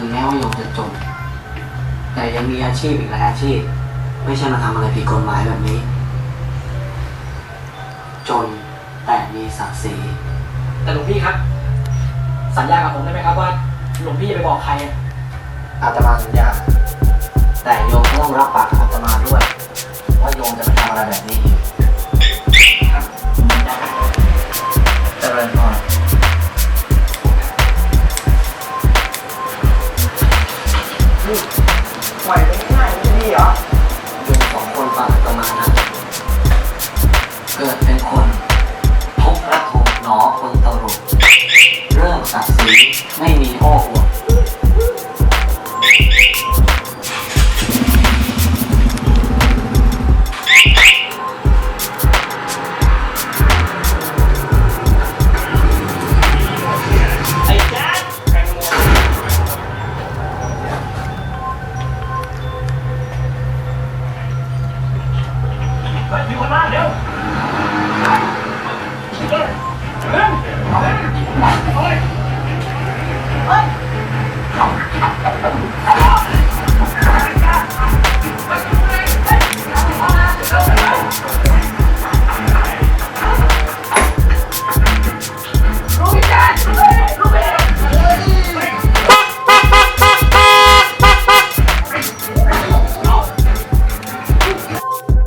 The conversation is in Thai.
ถึงแม้ว่าโยมจะจน แต่ยังมีอาชีพอีกหลายอาชีพ ไม่ใช่มาทำอะไรผิดกฎหมายแบบนี้ จนแต่มีศักดิ์ศรีแต่หลวงพี่ครับ สัญญากับผมได้ไหมครับว่าหลวงพี่จะไปบอกใครอะอาตมาสัญญาแต่โยมก็ต้องรับปากกับอาตมาด้วย เป็นคนทุกข์ระทมหนอคนตรุเรื่องศักดิ์ศรีไม่มีโอ้อวดไอ้แจ๊ดเฮ้ยมีคนมาเดี๋ยว